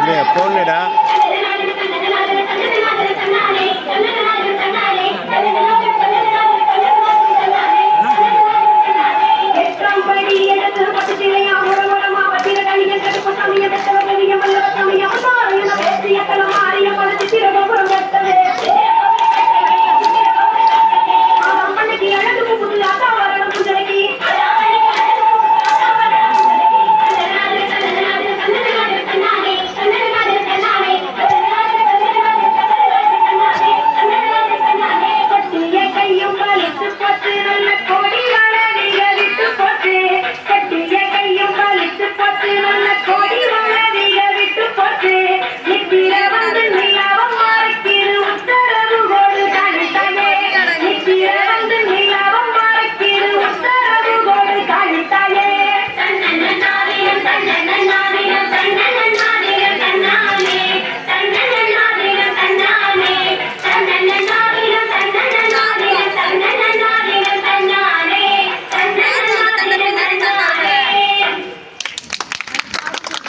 இதுலேயே போன்லடா